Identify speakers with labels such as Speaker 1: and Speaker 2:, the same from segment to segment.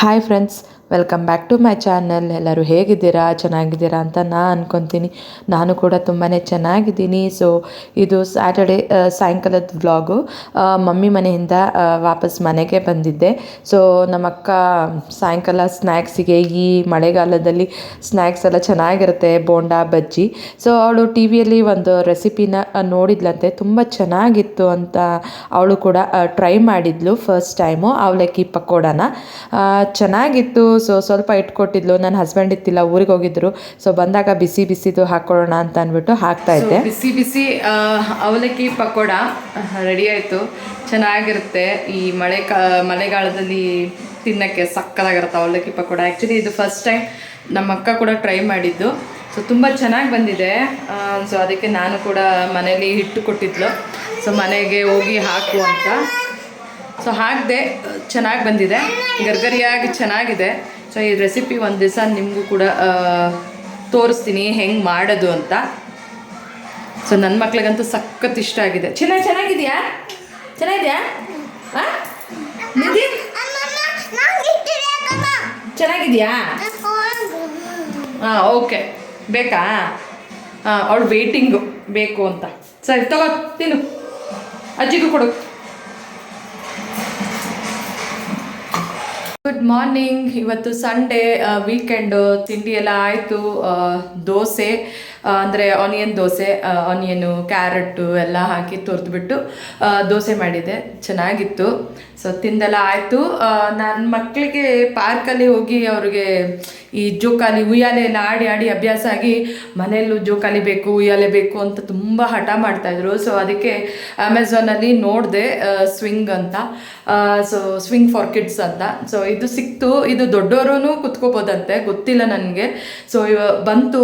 Speaker 1: Hi friends welcome back to my channel ಎಲ್ಲರೂ ಹೇಗಿದ್ದೀರಾ? ಚೆನ್ನಾಗಿದ್ದೀರಾ ಅಂತ ನಾನು ಅಂದ್ಕೊತೀನಿ ನಾನು ಕೂಡ ತುಂಬಾ ಚೆನ್ನಾಗಿದ್ದೀನಿ. ಸೊ ಇದು ಸ್ಯಾಟರ್ಡೆ ಸಾಯಂಕಾಲದ ವ್ಲಾಗು ಮಮ್ಮಿ ಮನೆಯಿಂದ ವಾಪಸ್ ಮನೆಗೆ ಬಂದಿದ್ದೆ. ಸೊ ನಮ್ಮ ಅಕ್ಕ ಸಾಯಂಕಾಲ ಸ್ನ್ಯಾಕ್ಸಿಗೆ ಈ ಮಳೆಗಾಲದಲ್ಲಿ ಸ್ನ್ಯಾಕ್ಸ್ ಎಲ್ಲ ಚೆನ್ನಾಗಿರುತ್ತೆ, ಬೋಂಡಾ, ಬಜ್ಜಿ. ಸೊ ಅವಳು ಟಿ ವಿಯಲ್ಲಿ ಒಂದು ರೆಸಿಪಿನ ನೋಡಿದ್ಲಂತೆ. ತುಂಬ ಚೆನ್ನಾಗಿತ್ತು ಅಂತ ಅವಳು ಕೂಡ ಟ್ರೈ ಮಾಡಿದ್ಲು ಫಸ್ಟ್ ಟೈಮು ಅವಲಕ್ಕಿ ಪಕೋಡನ. ಚೆನ್ನಾಗಿತ್ತು. ಸೊ ಸ್ವಲ್ಪ ಇಟ್ಕೊಟ್ಟಿದ್ಲು. ನನ್ನ ಹಸ್ಬೆಂಡ್ ಇತ್ತಿಲ್ಲ ಊರಿಗೆ ಹೋಗಿದ್ರು. ಸೊ ಬಂದಾಗ ಬಿಸಿ ಬಿಸಿದು ಹಾಕೊಳ್ಳೋಣ ಅಂತ ಅಂದ್ಬಿಟ್ಟು ಹಾಕ್ತಾ ಇದ್ದೆ.
Speaker 2: ಬಿಸಿ ಬಿಸಿ ಅವಲಕ್ಕಿ ಪಕೋಡ ರೆಡಿ ಆಯಿತು. ಚೆನ್ನಾಗಿರುತ್ತೆ. ಈ ಮಳೆ ಕಾ ಮಳೆಗಾಲದಲ್ಲಿ ತಿನ್ನಕ್ಕೆ ಸಕ್ಕದಾಗಿರುತ್ತೆ ಅವಲಕ್ಕಿ ಪಕೋಡ. ಆ್ಯಕ್ಚುಲಿ ಇದು ಫಸ್ಟ್ ಟೈಮ್ ನಮ್ಮ ಅಕ್ಕ ಕೂಡ ಟ್ರೈ ಮಾಡಿದ್ದು. ಸೊ ತುಂಬ ಚೆನ್ನಾಗಿ ಬಂದಿದೆ. ಸೊ ಅದಕ್ಕೆ ನಾನು ಕೂಡ ಮನೇಲಿ ಹಿಟ್ಟು ಕೊಟ್ಟಿದ್ಲು. ಸೊ ಮನೆಗೆ ಹೋಗಿ ಹಾಕು ಅಂತ. ಸೊ ಹಾಕಿದೆ ಚೆನ್ನಾಗಿ ಬಂದಿದೆ. ಗರ್ಗರಿಯಾಗಿ ಚೆನ್ನಾಗಿದೆ. ಸೊ ಈ ರೆಸಿಪಿ ಒಂದು ದಿವಸ ನಿಮಗೂ ಕೂಡ ತೋರಿಸ್ತೀನಿ ಹೆಂಗೆ ಮಾಡೋದು ಅಂತ. ಸೊ ನನ್ನ ಮಕ್ಳಿಗಂತೂ ಸಖತ್ ಇಷ್ಟ ಆಗಿದೆ. ಚೆನ್ನಾಗಿ ಚೆನ್ನಾಗಿದೆಯಾ? ಚೆನ್ನಾಗಿದೆಯಾ? ಚೆನ್ನಾಗಿದೆಯಾ? ಹಾಂ, ಓಕೆ. ಬೇಕಾ? ಹಾಂ, ಅವಳು ವೇಟಿಂಗು ಬೇಕು ಅಂತ. ಸರಿ, ತಗೋ, ತಿನ್ನು. ಅಜ್ಜಿಗೂ ಕೊಡು. ಗುಡ್ ಮಾರ್ನಿಂಗ್ ಇವತ್ತು ಸಂಡೇ ವೀಕೆಂಡು ತಿಂಡಿ ಎಲ್ಲ ಆಯಿತು ದೋಸೆ. ಅಂದರೆ ಆನಿಯನ್ ದೋಸೆ ಆನಿಯನು ಕ್ಯಾರೆಟು ಎಲ್ಲ ಹಾಕಿ ತುರಿದ್ಬಿಟ್ಟು ದೋಸೆ ಮಾಡಿದೆ. ಚೆನ್ನಾಗಿತ್ತು. ಸೊ ತಿಂದೆಲ್ಲ ಆಯಿತು. ನನ್ನ ಮಕ್ಕಳಿಗೆ ಪಾರ್ಕಲ್ಲಿ ಹೋಗಿ ಅವ್ರಿಗೆ ಈ ಜೋಕಾಲಿ, ಉಯ್ಯಾಲೆ ಎಲ್ಲ ಆಡಿ ಆಡಿ ಅಭ್ಯಾಸ ಆಗಿ ಮನೆಯಲ್ಲೂ ಜೋಕಾಲಿ ಬೇಕು, ಉಯ್ಯಾಲೆ ಬೇಕು ಅಂತ ತುಂಬ ಹಠ ಮಾಡ್ತಾಯಿದ್ರು ಸೊ ಅದಕ್ಕೆ ಅಮೆಝಾನಲ್ಲಿ ನೋಡಿದೆ ಸ್ವಿಂಗ್ ಅಂತ. ಸೊ ಸ್ವಿಂಗ್ ಫಾರ್ ಕಿಡ್ಸ್ ಅಂತ. ಸೊ ಇದು ಸಿಕ್ತು. ಇದು ದೊಡ್ಡವರು ಕುತ್ಕೋಬೋದಂತೆ. ಗೊತ್ತಿಲ್ಲ ನನಗೆ. ಸೊ ಬಂತು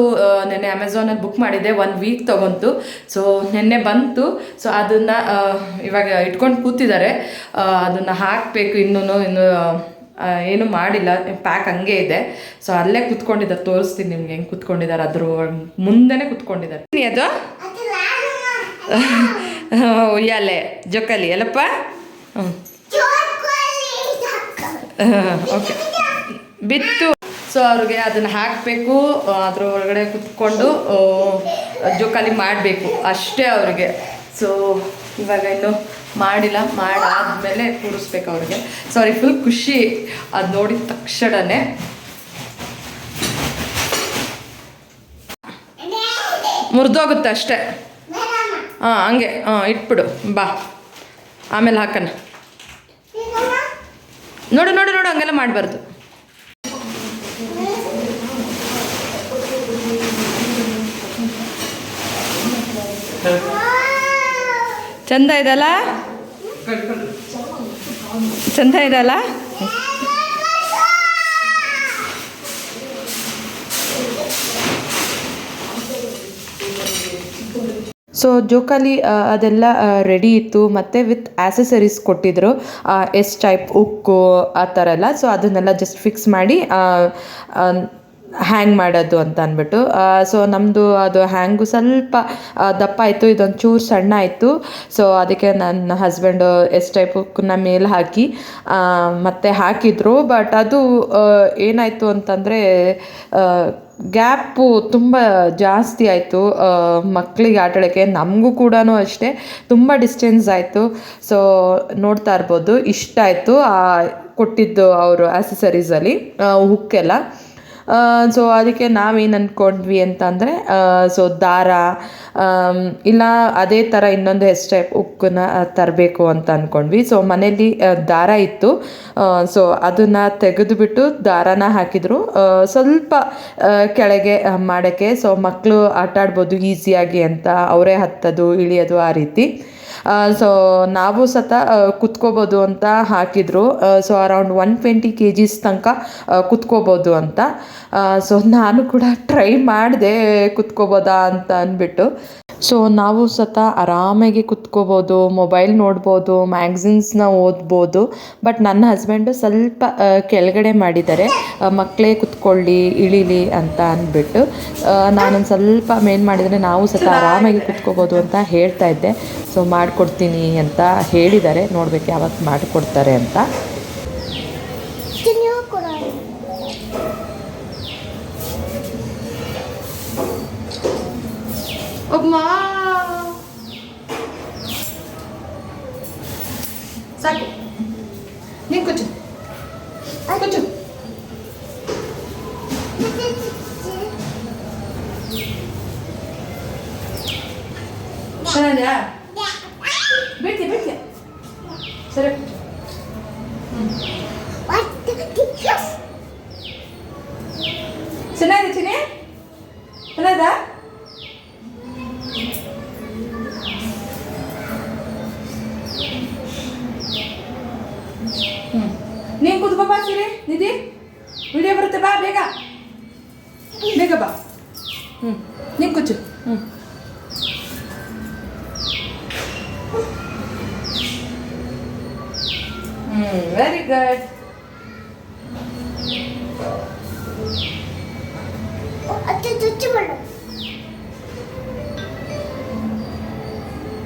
Speaker 2: ನೆನ್ನೆ ನೆನ್ನೆ ಅಮೆಝಾನಲ್ಲಿ ಬುಕ್ ಮಾಡಿದ್ದೆ ಒಂದು ವೀಕ್ ತೊಗೊಂತು ಸೊ ನಿನ್ನೆ ಬಂತು. ಸೊ ಅದನ್ನು ಇವಾಗ ಇಟ್ಕೊಂಡು ಕೂತಿದ್ದಾರೆ. ಅದನ್ನು ಹಾಕಬೇಕು ಇನ್ನೂ ಇನ್ನು ಏನು ಮಾಡಿಲ್ಲ. ಪ್ಯಾಕ್ ಹಂಗೆ ಇದೆ. ಸೊ ಅಲ್ಲೇ ಕುತ್ಕೊಂಡಿದ್ದಾರೆ. ತೋರಿಸ್ತೀನಿ ನಿಮ್ಗೆ ಹೆಂಗೆ ಕುತ್ಕೊಂಡಿದ್ದಾರೆ. ಅದ್ರ ಮುಂದೆನೇ ಕುತ್ಕೊಂಡಿದ್ದಾರೆ. ಅದು? ಉಯ್ಯಾಲೆ ಜೊಕಾಲಿ ಅಲ್ಲಪ್ಪ? ಹ್ಞೂ ಓಕೆ. ಬಿತ್ತು. ಸೊ ಅವ್ರಿಗೆ ಅದನ್ನು ಹಾಕಬೇಕು ಅದ್ರ ಒಳಗಡೆ ಕುತ್ಕೊಂಡು ಜೋಕಾಲಿ ಮಾಡಬೇಕು, ಅಷ್ಟೇ ಅವ್ರಿಗೆ. ಸೊ, ಇವಾಗ ಇನ್ನು ಮಾಡಿಲ್ಲ, ಮಾಡಾದ್ಮೇಲೆ ಕೂರಿಸ್ಬೇಕು ಅವ್ರಿಗೆ. ಸೊ ಅವ್ರಿಗೆ ಫುಲ್ ಖುಷಿ. ಅದು ನೋಡಿದ ತಕ್ಷಣನೇ. ಮುರಿದೋಗುತ್ತೆ ಅಷ್ಟೇ. ಹಾಂ, ಹಂಗೆ, ಹಾಂ, ಇಟ್ಬಿಡು, ಬಾ. ಆಮೇಲೆ ಹಾಕೋಣ. ನೋಡು ನೋಡು ನೋಡು, ಹಂಗೆಲ್ಲ ಮಾಡಬಾರ್ದು. ಚಂದ ಇದಲ್ಲ ಚಂದ ಇದಲ್ಲ
Speaker 1: ಸೊ ಜೋಕಾಲಿ ಅದೆಲ್ಲ ರೆಡಿ ಇತ್ತು. ಮತ್ತು ವಿತ್ ಆ್ಯಸೆಸರೀಸ್ ಕೊಟ್ಟಿದ್ದರು ಎಸ್ ಟೈಪ್ ಉಕ್ಕು, ಆ ಥರ ಎಲ್ಲ. ಸೊ ಅದನ್ನೆಲ್ಲ ಜಸ್ಟ್ ಫಿಕ್ಸ್ ಮಾಡಿ ಹ್ಯಾಂಗ್ ಮಾಡೋದು ಅಂತ ಅಂದ್ಬಿಟ್ಟು. ಸೊ ನಮ್ಮದು ಅದು ಹ್ಯಾಂಗು ಸ್ವಲ್ಪ ದಪ್ಪ ಆಯಿತು, ಇದೊಂದು ಚೂರು ಸಣ್ಣ ಆಯಿತು. ಸೊ ಅದಕ್ಕೆ ನನ್ನ ಹಸ್ಬೆಂಡು ಎಸ್ ಟೈಪ್ ಮೇಲೆ ಹಾಕಿ ಮತ್ತೆ ಹಾಕಿದ್ರು. ಬಟ್ ಅದು ಏನಾಯಿತು ಅಂತಂದರೆ ಗ್ಯಾಪು ತುಂಬ ಜಾಸ್ತಿ ಆಯಿತು. ಮಕ್ಕಳಿಗೆ ಆಟಾಡೋಕ್ಕೆ, ನಮಗೂ ಕೂಡ ಅಷ್ಟೇ. ತುಂಬ ಡಿಸ್ಟೆನ್ಸ್ ಆಯಿತು. ಸೊ ನೋಡ್ತಾ ಇರ್ಬೋದು. ಇಷ್ಟ ಆಯಿತು ಕೊಟ್ಟಿದ್ದು ಅವರು ಆ್ಯಸೆಸರೀಸಲ್ಲಿ ಹುಕ್ಕೆಲ್ಲ ಸೊ ಅದಕ್ಕೆ ನಾವೇನು ಅಂದ್ಕೊಂಡ್ವಿ ಅಂತಂದರೆ ಸೊ ದಾರ ಇಲ್ಲ ಅದೇ ಥರ ಇನ್ನೊಂದು ಹೆಸ್ ಟೈಪ್ ಉಕ್ಕನ್ನ ತರಬೇಕು ಅಂತ ಅಂದ್ಕೊಂಡ್ವಿ ಸೊ ಮನೇಲಿ ದಾರ ಇತ್ತು. ಸೊ ಅದನ್ನು ತೆಗೆದುಬಿಟ್ಟು ದಾರಾನ ಹಾಕಿದರು. ಸ್ವಲ್ಪ ಕೆಳಗೆ ಮಾಡೋಕ್ಕೆ ಸೊ ಮಕ್ಕಳು ಆಟ ಆಡ್ಬೋದು ಈಸಿಯಾಗಿ ಅಂತ, ಅವರೇ ಹತ್ತೋದು, ಇಳಿಯೋದು ಆ ರೀತಿ. ಸೊ ನಾವು ಸತ ಕುತ್ಕೋಬೋದು ಅಂತ ಹಾಕಿದ್ರು. So around one twenty K Gs ತನಕ ಕುತ್ಕೋಬೋದು ಅಂತ. ಸೊ ನಾನು ಕೂಡ ಟ್ರೈ ಮಾಡಿದೆ ಕುತ್ಕೋಬೋದಾ ಅಂತ ಅಂದ್ಬಿಟ್ಟು ಸೊ ನಾವು ಸತ ಆರಾಮಾಗಿ ಕುತ್ಕೋಬೋದು ಮೊಬೈಲ್ ನೋಡ್ಬೋದು ಮ್ಯಾಗ್ಝಿನ್ಸ್ನ ಓದ್ಬೋದು. ಬಟ್ ನನ್ನ ಹಸ್ಬೆಂಡು ಸ್ವಲ್ಪ ಕೆಳಗಡೆ ಮಾಡಿದ್ದಾರೆ. ಮಕ್ಕಳೇ ಕುತ್ಕೊಳ್ಳಿ, ಇಳಿಲಿ ಅಂತ ಅಂದ್ಬಿಟ್ಟು ನಾನೊಂದು ಸ್ವಲ್ಪ ಮೇನ್ ಮಾಡಿದರೆ ನಾವು ಸತ ಆರಾಮಾಗಿ ಕುತ್ಕೋಬೋದು ಅಂತ ಹೇಳ್ತಾ ಇದ್ದೆ. ಸೊ ಮಾಡಿಕೊಡ್ತೀನಿ ಅಂತ ಹೇಳಿದ್ದಾರೆ. ನೋಡ್ಬೇಕು ಯಾವತ್ತು ಮಾಡಿಕೊಡ್ತಾರೆ ಅಂತ.
Speaker 2: అమ్మా సాకి నేను కూర్చో కూర్చో సరేనా పెట్టి పెట్టి సరే చిన్నది చిన్న చిన్నదా ಬಾ ಸಿರಿ ನಿಧಿ ವಿಡಿಯೋ ಬರುತ್ತೆ ಬಾ ಬೇಗ ಬೇಗ ಬಾ ಹ್ಞೂ ನೀನು ಕೂಚು ಹ್ಞೂ ಹ್ಞೂ ವೆರಿ ಗುಡ್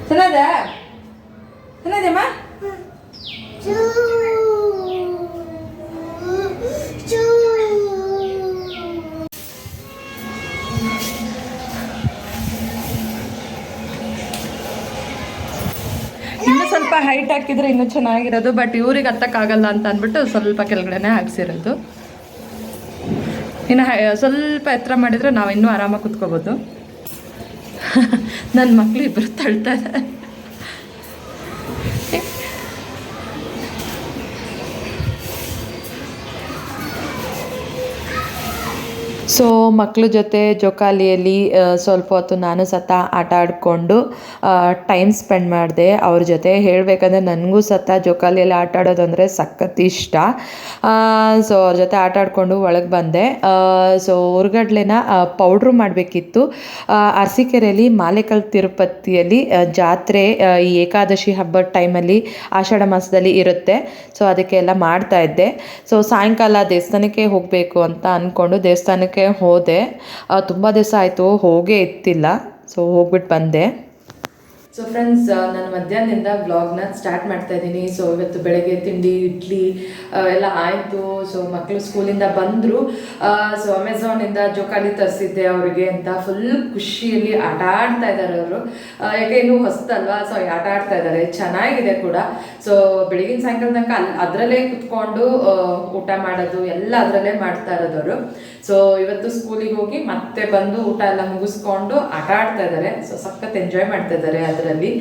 Speaker 2: ಚೆನ್ನಾದ ಚೆನ್ನಾದಮ್ಮ ಸ್ವಲ್ಪ ಹೈಟ್ ಹಾಕಿದ್ರೆ ಇನ್ನೂ ಚೆನ್ನಾಗಿರೋದು ಬಟ್ ಇವ್ರಿಗೆ ಹತ್ತಕ್ಕಾಗಲ್ಲ ಅಂತ ಅಂದ್ಬಿಟ್ಟು ಸ್ವಲ್ಪ ಕೆಳಗಡೆನೆ ಹಾಕ್ಸಿರೋದು. ಇನ್ನು ಸ್ವಲ್ಪ ಎತ್ತರ ಮಾಡಿದರೆ ನಾವು ಇನ್ನೂ ಆರಾಮಾಗಿ ಕುತ್ಕೋಬೋದು. ನನ್ನ ಮಕ್ಳು ಇಬ್ಬರು ತಳ್ತಾರೆ
Speaker 1: ಸೊ ಮಕ್ಕಳ ಜೊತೆ ಜೋಕಾಲಿಯಲ್ಲಿ ಸ್ವಲ್ಪ ಹೊತ್ತು ನಾನು ಸತ ಆಟ ಆಡಿಕೊಂಡು ಟೈಮ್ ಸ್ಪೆಂಡ್ ಮಾಡಿದೆ. ಅವ್ರ ಜೊತೆ ಹೇಳಬೇಕಂದ್ರೆ ನನಗೂ ಸತ ಜೋಕಾಲಿಯಲ್ಲಿ ಆಟ ಆಡೋದಂದರೆ ಸಖತ್ ಇಷ್ಟ. ಸೊ ಅವ್ರ ಜೊತೆ ಆಟ ಆಡಿಕೊಂಡು ಒಳಗೆ ಬಂದೆ. ಸೊ ಹೊರಗಡ್ಲೆನ ಪೌಡ್ರು ಮಾಡಬೇಕಿತ್ತು. ಅರಸೀಕೆರೆಯಲ್ಲಿ ಮಾಲೆಕಲ್ ತಿರುಪತಿಯಲ್ಲಿ ಜಾತ್ರೆ ಈ ಏಕಾದಶಿ ಹಬ್ಬದ ಟೈಮಲ್ಲಿ ಆಷಾಢ ಮಾಸದಲ್ಲಿ ಇರುತ್ತೆ. ಸೊ ಅದಕ್ಕೆಲ್ಲ ಮಾಡ್ತಾ ಇದ್ದೆ. ಸೊ ಸಾಯಂಕಾಲ ದೇವಸ್ಥಾನಕ್ಕೆ ಹೋಗಬೇಕು ಅಂತ ಅಂದ್ಕೊಂಡು ದೇವಸ್ಥಾನಕ್ಕೆ ಹೋದೆ. ತುಂಬ ದಿವಸ ಆಯಿತು ಹೋಗೇ ಇತ್ತಿಲ್ಲ. ಸೊ ಹೋಗ್ಬಿಟ್ಟು ಬಂದೆ.
Speaker 2: ಸೊ ಫ್ರೆಂಡ್ಸ್ ನಾನು ಮಧ್ಯಾಹ್ನದಿಂದ ಬ್ಲಾಗ್ನ ಸ್ಟಾರ್ಟ್ ಮಾಡ್ತಾ ಇದ್ದೀನಿ. ಸೊ ಇವತ್ತು ಬೆಳಗ್ಗೆ ತಿಂಡಿ, ಇಡ್ಲಿ ಎಲ್ಲ ಆಯಿತು. ಸೊ ಮಕ್ಕಳು ಸ್ಕೂಲಿಂದ ಬಂದರು. ಸೊ ಅಮೆಝಾನಿಂದ ಜೋಕಾಲಿ ತರಿಸಿದ್ದೆ ಅವರಿಗೆ ಅಂತ. ಫುಲ್ ಖುಷಿಯಲ್ಲಿ ಆಟ ಆಡ್ತಾ ಇದ್ದಾರೆ ಅವರು. ಯಾಕೆ ಇನ್ನೂ ಹೊಸ್ತಲ್ವಾ ಸೊ ಆಟ ಆಡ್ತಾ ಇದ್ದಾರೆ. ಚೆನ್ನಾಗಿದೆ ಕೂಡ. ಸೊ ಬೆಳಗಿನ ಸಾಯಂಕಾಲ ತನಕ ಅಲ್ಲಿ ಅದರಲ್ಲೇ ಕುತ್ಕೊಂಡು ಊಟ ಮಾಡೋದು ಎಲ್ಲ ಅದರಲ್ಲೇ ಮಾಡ್ತಾ ಇರೋದವರು ಸೊ ಇವತ್ತು ಸ್ಕೂಲಿಗೆ ಹೋಗಿ ಮತ್ತೆ ಬಂದು ಊಟ ಎಲ್ಲ ಮುಗಿಸ್ಕೊಂಡು ಆಟ ಆಡ್ತಾ ಇದ್ದಾರೆ. ಸೊ ಸಖತ್ ಎಂಜಾಯ್ ಮಾಡ್ತಾ ಇದ್ದಾರೆ. ಅದರಲ್ಲಿ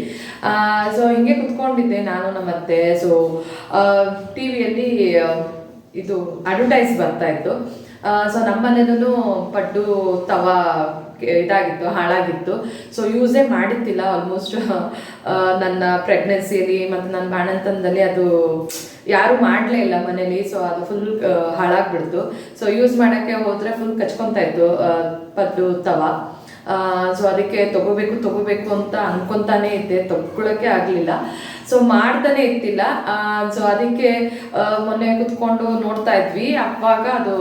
Speaker 2: ಸೊ ಹಿಂಗೆ ಕುತ್ಕೊಂಡಿದ್ದೆ ನಾನು, ನಮ್ಮ ಅತ್ತೆ. ಸೊ ಟಿ ವಿಯಲ್ಲಿ ಇದು ಅಡ್ವರ್ಟೈಸ್ ಬರ್ತಾ ಇತ್ತು. ಸೊ ನಮ್ಮ ಮನೇಲೂ ಪಡ್ಡು, ತವಾ ಇದಾಗಿತ್ತು, ಹಾಳಾಗಿತ್ತು. ಸೊ ಯೂಸೇ ಮಾಡಿದ್ದಿಲ್ಲ ಆಲ್ಮೋಸ್ಟ್ ನನ್ನ ಪ್ರೆಗ್ನೆನ್ಸಿಯಲ್ಲಿ ಮತ್ತು ನನ್ನ ಬಾಣಂತನದಲ್ಲಿ ಅದು ಯಾರು ಮಾಡಲೇ ಇಲ್ಲ ಮನೇಲಿ. ಸೊ ಅದು ಫುಲ್ ಹಾಳಾಗ್ಬಿಡ್ತು. ಸೊ ಯೂಸ್ ಮಾಡೋಕ್ಕೆ ಹೋದರೆ ಫುಲ್ ಕಚ್ಕೊತಾ ಇತ್ತು ಪದ್ದು ತವಾ. ಸೊ ಅದಕ್ಕೆ ತಗೋಬೇಕು ತಗೋಬೇಕು ಅಂತ ಅನ್ಕೊಂತಾನೆ ಇದ್ದೆ. ತಗೊಳಕ್ಕೆ ಆಗಲಿಲ್ಲ. ಸೊ ಮಾಡ್ತಾನೆ ಇರ್ತಿಲ್ಲ. ಸೊ ಅದಕ್ಕೆ ಮೊನ್ನೆ ಕುತ್ಕೊಂಡು ನೋಡ್ತಾ ಇದ್ವಿ. ಅವಾಗ ಅದು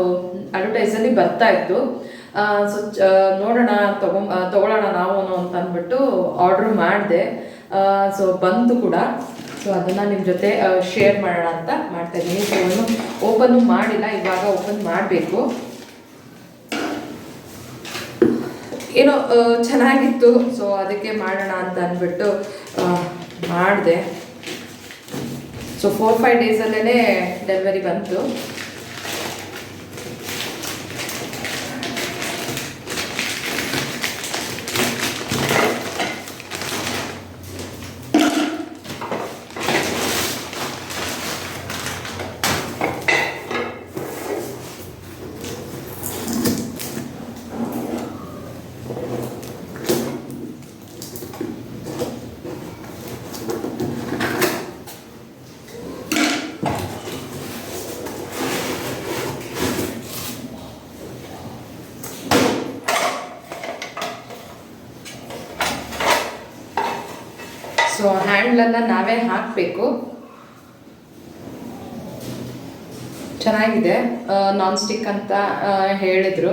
Speaker 2: ಅಡ್ವರ್ಟೈಸಲ್ಲಿ ಬರ್ತಾ ಇತ್ತು. ಸೊ ನೋಡೋಣ, ತಗೊ ತಗೊಳ್ಳೋಣ ನಾವು ಅಂತ ಅಂದ್ಬಿಟ್ಟು ಆರ್ಡ್ರ್ ಮಾಡಿದೆ. ಸೊ ಬಂತು ಕೂಡ. ಸೊ ಅದನ್ನು ನಿಮ್ಮ ಜೊತೆ ಶೇರ್ ಮಾಡೋಣ ಅಂತ ಮಾಡ್ತಾ ಇದ್ದೀನಿ. ಸೊ ಓಪನ್ ಮಾಡಿಲ್ಲ. ಇವಾಗ ಓಪನ್ ಮಾಡಬೇಕು. ಏನೋ ಚೆನ್ನಾಗಿತ್ತು. ಸೊ ಅದಕ್ಕೆ ಮಾಡೋಣ ಅಂತ ಅಂದ್ಬಿಟ್ಟು ಮಾಡಿದೆ. ಸೊ ಫೋರ್ ಫೈವ್ ಡೇಸಲ್ಲೇ ಡೆಲಿವರಿ ಬಂತು ಸೊ ಹ್ಯಾಂಡ್ಲನ್ನು ನಾವೇ ಹಾಕಬೇಕು. ಚೆನ್ನಾಗಿದೆ. ನಾನ್ ಸ್ಟಿಕ್ ಅಂತ ಹೇಳಿದ್ರು.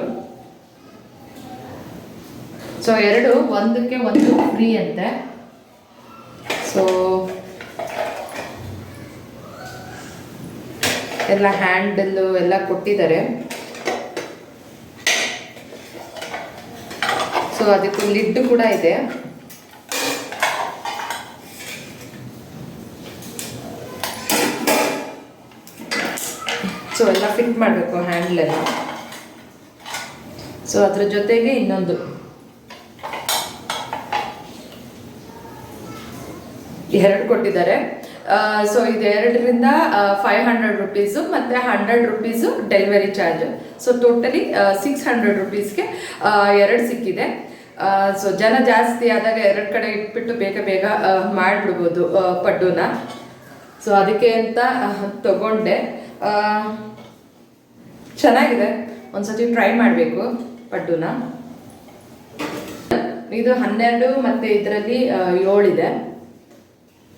Speaker 2: ಸೊ ಎರಡು, ಒಂದಕ್ಕೆ ಒಂದು ಫ್ರೀ ಅಂತೆ. ಸೊ ಎಲ್ಲ ಹ್ಯಾಂಡಲ್ಲು ಎಲ್ಲ ಕೊಟ್ಟಿದ್ದಾರೆ. ಸೊ ಅದಕ್ಕೆ ಲಿಡ್ ಕೂಡ ಇದೆ. ಸೊ ಎಲ್ಲ ಫಿಟ್ ಮಾಡಬೇಕು ಹ್ಯಾಂಡ್ಲೆಲ್ಲ ಸೊ ಅದ್ರ ಜೊತೆಗೆ ಇನ್ನೊಂದು. ಎರಡು ಕೊಟ್ಟಿದ್ದಾರೆ. ಸೊ ಇದು ಎರಡರಿಂದ ಫೈವ್ ಹಂಡ್ರೆಡ್ ರುಪೀಸು ಮತ್ತು hundred rupees delivery charge so totally six hundred ರುಪೀಸ್ಗೆ ಎರಡು ಸಿಕ್ಕಿದೆ. ಸೊ ಜನ ಜಾಸ್ತಿ ಆದಾಗ ಎರಡು ಕಡೆ ಇಟ್ಬಿಟ್ಟು ಬೇಗ ಬೇಗ ಮಾಡಿಬಿಡ್ಬೋದು ಪಡ್ಡುನ. ಸೊ ಅದಕ್ಕೆ ಅಂತ ತಗೊಂಡೆ. ಚೆನ್ನಾಗಿದೆ. ಒಂದ್ಸತಿ ಟ್ರೈ ಮಾಡಬೇಕು ಪಡ್ಡುನ ಇದು ಹನ್ನೆರಡು ಮತ್ತು ಇದರಲ್ಲಿ ಏಳಿದೆ.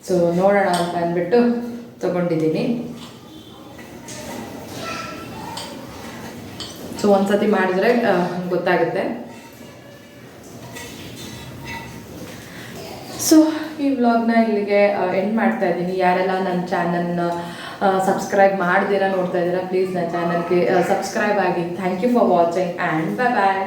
Speaker 2: ಸೊ ನೋಡೋಣ ಅಂತ ಅಂದ್ಬಿಟ್ಟು ತಗೊಂಡಿದ್ದೀನಿ. ಸೊ ಒಂದ್ಸತಿ ಮಾಡಿದ್ರೆ ಗೊತ್ತಾಗುತ್ತೆ. ಸೊ ಈ ವ್ಲಾಗ್ನ ಇಲ್ಲಿಗೆ ಎಂಡ್ ಮಾಡ್ತಾ ಇದ್ದೀನಿ. ಯಾರೆಲ್ಲ ನನ್ನ ಚಾನಲ್ನ ಸಬ್ಸ್ಕ್ರೈಬ್ ಮಾಡ್ದಿರ ನೋಡ್ತಾ ಇದ್ದೀರಾ ಪ್ಲೀಸ್ ನನ್ನ ಚಾನಲ್ಗೆ ಸಬ್ಸ್ಕ್ರೈಬ್ ಆಗಿ. Thank you for watching and bye bye